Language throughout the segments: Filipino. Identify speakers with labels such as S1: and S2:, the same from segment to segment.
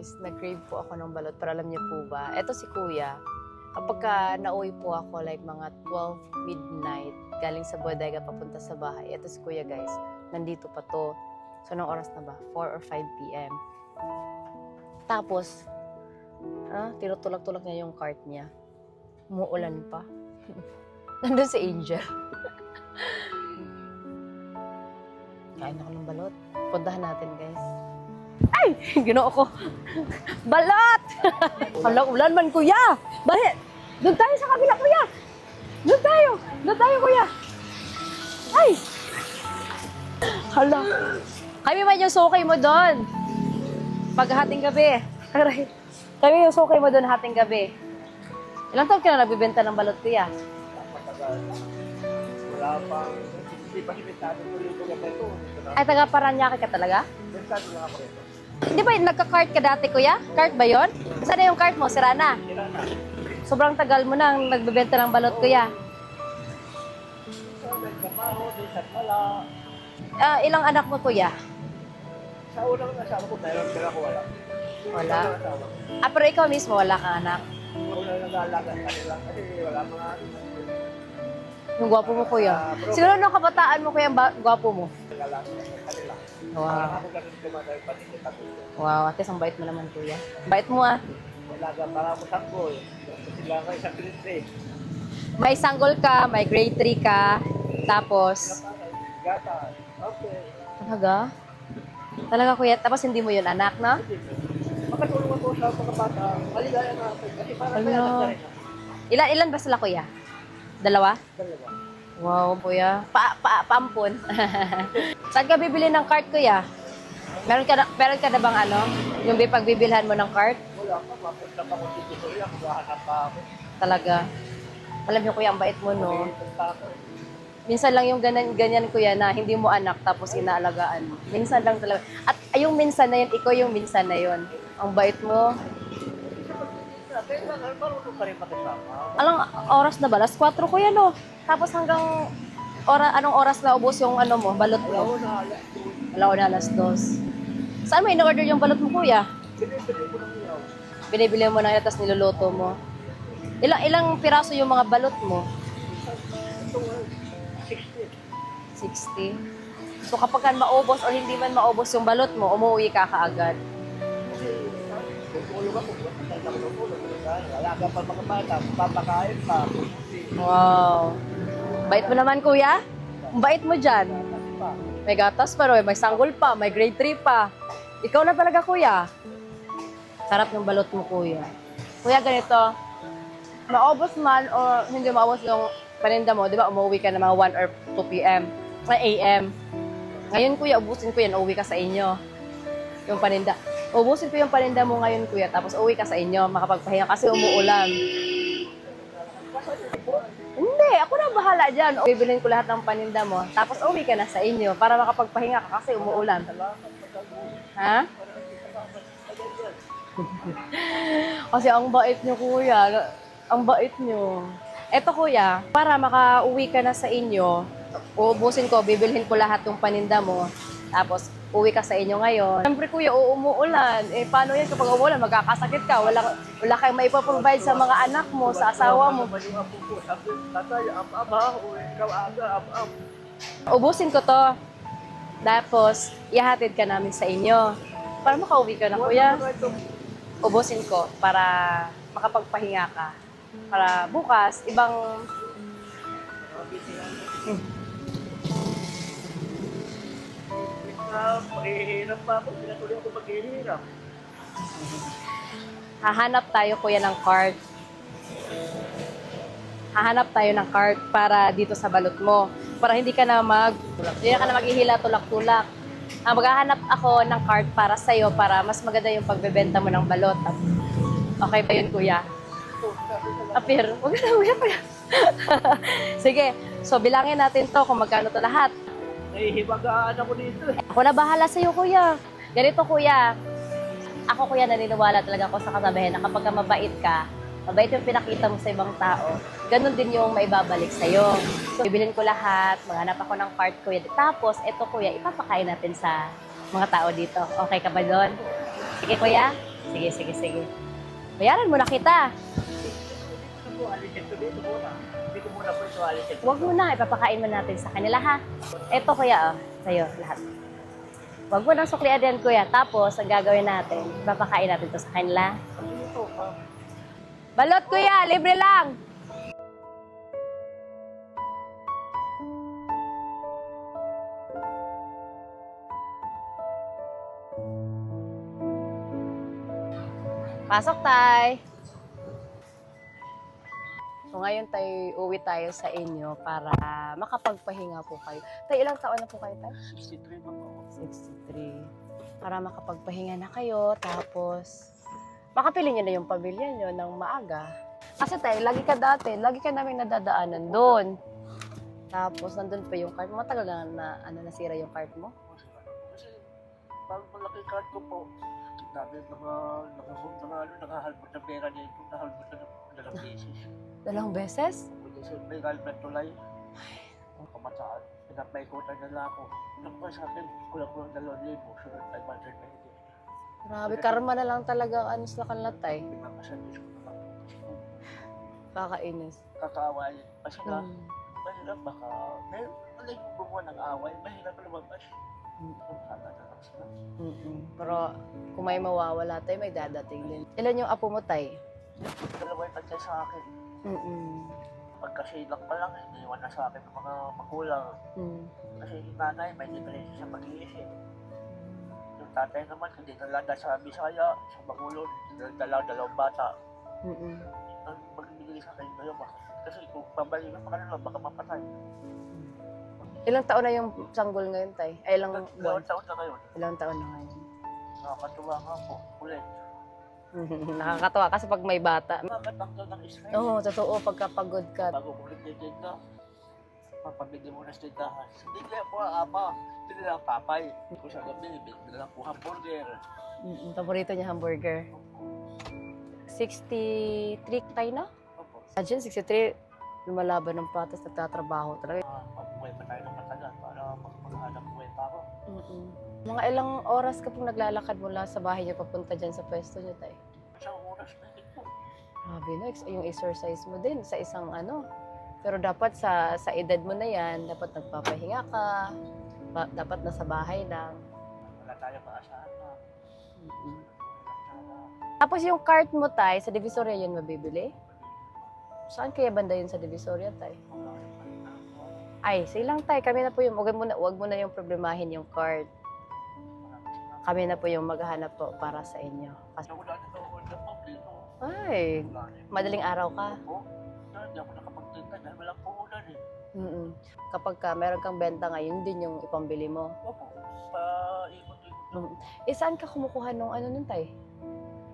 S1: guys, nag-crave po ako ng balot. Pero alam niyo po ba, eto si kuya, kapag ka nauwi po ako like mga 12 midnight, galing sa bodega papunta sa bahay, eto si kuya guys, nandito pa to. So, anong oras na ba? 4 or 5 p.m. Tapos, ah, tinutulak-tulak niya yung cart niya. Umuulan pa. Nandun si Angel. Kain ako ng balot. Puntahan natin, guys. Ay! Ginoo ko. Balot! Hala, ulan man, kuya! Bakit? Doon tayo sa kabila, kuya! Doon tayo! Doon tayo, kuya! Ay! Hala. Kami man yung sukay mo doon. Pag hating gabi. Aray. Kami yung sukay mo doon hating gabi. Ilang taon ka na nagbibenta ng balot, kuya?
S2: Wala pang, hindi pa na,
S1: Ay, taga Paranaque ka talaga?
S2: limitado lang ako ito.
S1: Hindi ba nagka-cart ka dati, kuya? Cart ba yon? Saan na yung cart mo? Sira na. Sobrang tagal mo nang nagbebenta ng balot, kuya. Ah, ilang anak mo, kuya?
S2: Sa unang asawa ko, meron pero ako wala.
S1: Wala? Ah, pero ikaw mismo, wala kang anak.
S2: Una nag-aalaga sa kanila kasi wala mga
S1: Yung gwapo mo, kuya. Siguro nung kabataan mo, kuya, ang gwapo mo.
S2: nag-aalaga sa kanila. Parang
S1: Wow.
S2: ako ganun tabi.
S1: Wow, ate, ang bait mo naman, kuya. Bait mo, ah.
S2: Alaga para ako sanggol. Sila ko isang kilitri.
S1: May sanggol ka, may grade 3 ka, tapos...
S2: Gata. Okay.
S1: Talaga? Talaga, kuya. Tapos hindi mo yun anak, no?
S2: Makatulong ako sa mga bata. Maligaya na ako. Kasi parang may anak na rin.
S1: Ilan, ilan ba sila, kuya? Dalawa?
S2: Dalawa.
S1: Wow, kuya. Pa, pa, paampun. Saan ka bibili ng cart, kuya? Meron ka na, meron ka na bang ano? Yung bi- pagbibilhan mo ng cart?
S2: Wala pa. Mapunta pa ko dito sa iya. Maghahanap pa ako.
S1: Talaga. Alam niyo, kuya, ang bait mo, no? Minsan lang yung ganyan, ganyan, kuya, na hindi mo anak tapos inaalagaan mo. Minsan lang talaga. At yung minsan na yun, ikaw yung minsan na yun. Ang bait mo.
S2: Kaya nga, marunong pa rin makisama.
S1: Alang oras na ba? Alas 4, kuya, no? Tapos hanggang ora, anong oras na ubos yung ano mo, balot
S2: ko
S1: mo? ko na alas 2. Saan mo in-order yung balot mo, kuya?
S2: Binibili ko
S1: mo na yun, tapos niluluto mo. Ilang ilang piraso yung mga balot mo?
S2: Ito, 60.
S1: 60. So kapag kan maubos or hindi man maubos yung balot mo, umuwi ka kaagad.
S2: Tutulog ako. Ka pa mga bata. Papakain pa.
S1: Wow. Bait mo naman, kuya. Bait mo dyan. May gatas pa, Roy. may sanggol pa, may grade 3 pa. Ikaw na talaga, kuya. Sarap ng balot mo, kuya. Kuya, ganito. Maubos man o hindi maubos yung paninda mo, di ba, umuwi ka na mga 1 or 2 p.m. Ay, a.m. Ngayon, kuya, ubusin ko yan, uwi ka sa inyo. Yung paninda. Ubusin ko yung paninda mo ngayon, kuya, tapos uwi ka sa inyo, makapagpahinga kasi umuulan. Hindi, ako na bahala dyan. Bibilin ko lahat ng paninda mo, tapos uwi ka na sa inyo para makapagpahinga ka kasi umuulan. Ha? kasi ang bait niyo, kuya. Ang bait niyo. Eto, kuya, para makauwi ka na sa inyo, uubusin ko, bibilhin ko lahat ng paninda mo, tapos uwi ka sa inyo ngayon. Siyempre, kuya, umuulan. Eh, paano yan kapag umuulan? Magkakasakit ka. Wala, wala kayong maipaprovide sa mga anak mo, sa asawa mo. Ubusin ko to. Tapos, ihatid ka namin sa inyo. Para makauwi ka na, kuya. Ubusin ko para makapagpahinga ka. Para bukas, ibang...
S2: Mahihirap pa ako. Pinatuloy ako maghihirap.
S1: Hahanap tayo, kuya, ng card. Hahanap tayo ng card para dito sa balot mo. Para hindi ka na mag... Hindi ka na maghihila tulak-tulak. Ah, maghahanap ako ng card para sa'yo para mas maganda yung pagbebenta mo ng balot. Okay ba yun, kuya? Apir, huwag na, kuya. kuya. Sige, so bilangin natin to kung magkano to lahat.
S2: Nahihiwagaan ako dito eh.
S1: Ako na bahala sa'yo, kuya. Ganito, kuya. Ako, kuya, naniniwala talaga ako sa kasabihan na kapag ka mabait ka, mabait yung pinakita mo sa ibang tao, ganun din yung maibabalik sa'yo. So, bibilin ko lahat, maghanap ako ng card, kuya. Tapos, eto, kuya, ipapakain natin sa mga tao dito. Okay ka ba doon? Sige, kuya. Sige, sige, sige. Bayaran mo na kita. Huwag mo na, ipapakain mo natin sa kanila ha. Eto kuya, oh, sa'yo lahat. Huwag mo nang suklian yan kuya. Tapos, ang gagawin natin, ipapakain natin to sa kanila. Balot kuya, libre lang. Pasok, tay. So ngayon tay, uwi tayo sa inyo para makapagpahinga po kayo. Tay, ilang taon na po kayo, tay?
S2: 63 na po.
S1: 63. Para makapagpahinga na kayo, tapos makapili nyo na yung pamilya nyo ng maaga. Kasi tayo, lagi ka dati, lagi ka namin nadadaanan doon. Tapos nandun pa yung card mo. Matagal na, na ano, nasira yung card mo.
S2: Kasi, pag malaki card ko po, dami mga na ano, nakahalbot ng pera dito, nakahalbot na dalawang beses.
S1: Dalawang beses?
S2: Kasi may galbet tulay. Ang kamataan, pinapay ko na nila ako. Nang pa sa akin, kulang-kulang dalawang libo, sunod 500 na hindi.
S1: Grabe, karma na lang talaga ang ano sa kanila tay.
S2: Pinakasalis ko na.
S1: Kakainis.
S2: Kakaaway. Kasi nga,
S1: Mm.
S2: mahirap baka, may alay mo gumawa ng away, mahirap na lumabas.
S1: Mm.
S2: Na.
S1: Mm-mm. Pero kung may mawawala tayo, may dadating din. Ilan yung apo mo tay?
S2: Dalawa yung tansya sa akin.
S1: Mm-mm.
S2: Pagkasilang pa lang, iniwan na sa akin ng mga magulang.
S1: Mm.
S2: Kasi yung nanay, may depression sa pag-iisip. Yung tatay naman, hindi nalada sa Bisaya, sa Bangulon, dalaw dalawang bata.
S1: Mm-mm.
S2: Ang magbibigay sa akin ngayon, kasi kung pabalik pa kanila, baka mapatay.
S1: Ilang taon na yung sanggol ngayon, tay? Ay, ilang buwan?
S2: Dalawang taon na ngayon,
S1: Ilang taon na ngayon?
S2: nakakatuwa nga po, ulit.
S1: Nakakatawa kasi pag may bata.
S2: Nakakatanggal ng stress.
S1: Oo, totoo, pagkapagod ka.
S2: Bago mo ulit titinda, papabigyan mo na sa tindahan. Hindi kaya po, ama, hindi lang papay. Kung sa gabi, bigyan lang po hamburger.
S1: Mm, paborito niya hamburger. 63 tayo na?
S2: Opo.
S1: Imagine, 63, lumalaban ng patas, nagtatrabaho talaga. Mm-mm. Mga ilang oras ka pong naglalakad mula sa bahay niyo papunta dyan sa pwesto niyo, tay?
S2: Isang oras na po.
S1: Grabe no, yung exercise mo din sa isang ano. Pero dapat sa sa edad mo na yan, dapat nagpapahinga ka. Ba- dapat nasa bahay lang.
S2: Wala tayo maasahan na. Sana.
S1: Tapos yung cart mo, tay, sa Divisoria yun mabibili? Saan kaya banda yun sa Divisoria, tay?
S2: Wala
S1: Ay, silang tay, kami na po yung, wag mo na, wag mo na yung problemahin yung card. Kami na po yung maghahanap po para sa inyo. Kasi,
S2: Kasi wala na daw na po dito.
S1: ay,
S2: Wala rin.
S1: madaling araw ka.
S2: Opo. Hindi ako nakapagtinda dahil walang puhunan eh.
S1: Mm Kapag ka, meron kang benta ngayon, din yung ipambili mo.
S2: Opo. Pa-ikot-ikot lang.
S1: Eh, saan ka kumukuha nung ano nun, tay?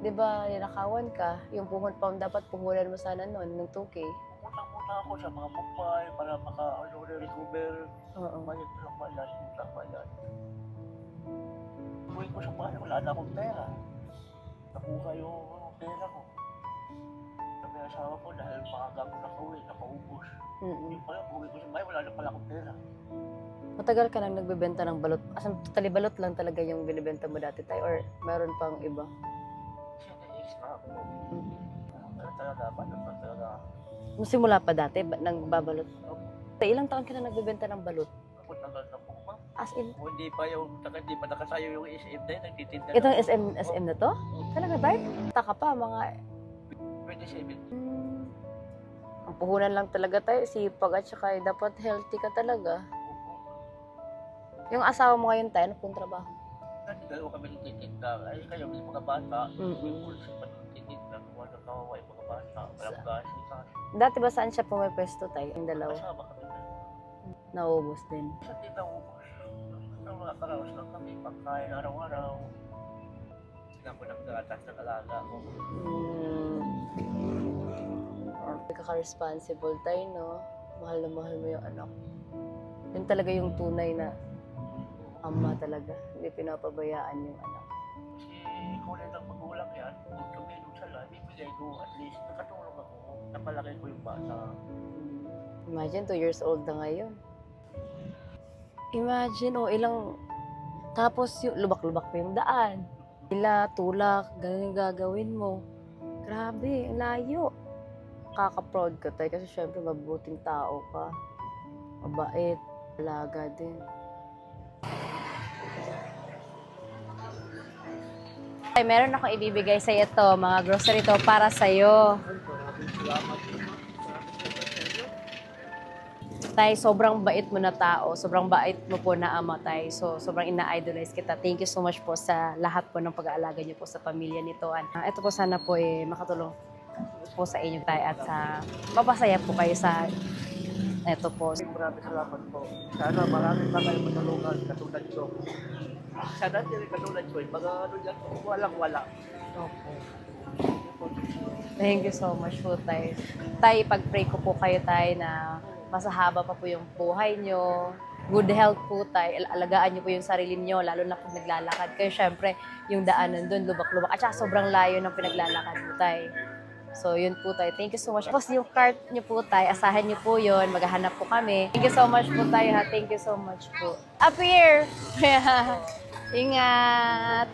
S1: Di ba, ninakawan ka? Yung puhon pa, dapat puhunan mo sana nun, nung 2K.
S2: Muna ako sa mga Mumbai para maka-recover.
S1: Oo.
S2: Bayad ko lang bayad, lang bayad. Uwi ko sa bahay, wala na akong pera. Nakuha yung pera ko. Sabi ng asawa ko dahil maaga ko nakauwi, nakaubos.
S1: Mm-mm.
S2: Yung pala, uwi ko sa bahay, wala na pala akong pera.
S1: Matagal ka nang nagbebenta ng balot. Asan totally balot lang talaga yung binibenta mo dati, tay? Or meron pang iba?
S2: Kasi na-extra ako.
S1: Mm.
S2: Pero talaga, paano pa talaga?
S1: Nung simula pa dati, ba, nang babalot? Tay, ilang taon ka na nagbebenta ng balot?
S2: Ako tagal na po, ma'am.
S1: As in,
S2: Kung hindi pa yung, taka, hindi pa nakasayo yung SM na yun, nagtitinda
S1: itong
S2: na.
S1: SM, SM na to? Talaga, tay? Taka pa, mga...
S2: 27.
S1: Mm, ang puhunan lang talaga tayo, sipag at saka dapat healthy ka talaga. Yung asawa mo ngayon tayo, ano pong trabaho?
S2: Kasi dalawa kami nagtitinda. Ay, kayo, may mga bata.
S1: Mm-mm.
S2: May pulsa pa nagtitinda. Wala kawawa yung mga bata. Walang gas. Kasi
S1: Dati ba saan siya pumipwesto tayo? Yung dalawa.
S2: kasama kami na.
S1: Naubos din.
S2: Sa din na ubos. Ang mga karaos lang kami. Pagkain araw-araw. Sila ko ng gatas ng alaga ko.
S1: Mm. Kaka-responsible tayo, no? Mahal na mahal mo yung anak. Yun talaga yung tunay na ama talaga. Hindi pinapabayaan yung anak.
S2: Kasi kulay ng magulang yan. Kung tumilong sa lahat, bibigay ko at least nakatulong ako. Napalaki ko yung bata.
S1: Mm. Imagine, 2 years old na ngayon. Imagine, oh, ilang... Tapos, yung lubak-lubak pa yung daan. Nila, tulak, ganun yung gagawin mo. Grabe, ang layo. Kaka-proud ka tayo kasi syempre mabuting tao ka. Mabait, alaga din. Ay, meron akong ibibigay sa ito, mga grocery to para sa iyo. Tay, sobrang bait mo na tao. Sobrang bait mo po na ama, Tay. So, sobrang ina-idolize kita. Thank you so much po sa lahat po ng pag-aalaga niyo po sa pamilya nito. Uh, ito po sana po eh, makatulong po sa inyo, Tay. At sa, mapasaya po kayo sa ito po.
S2: Maraming salamat po. Sana maraming mga kayo matulungan ko. Sana din katulad ko, yung mga ano dyan, walang wala.
S1: Thank you so much po, Tay. Tay, pag-pray ko po kayo, Tay, na masahaba pa po yung buhay nyo. Good health po, Tay. Al- Alagaan nyo po yung sarili nyo, lalo na pag naglalakad kayo. Syempre, yung daanan doon, lubak-lubak. At saka sobrang layo ng pinaglalakad mo, Tay. So, yun po, Tay. Thank you so much. Tapos yung cart nyo po, Tay, asahan nyo po yun. Maghahanap po kami. Thank you so much po, Tay, ha. Thank you so much po. Up here! Ingat!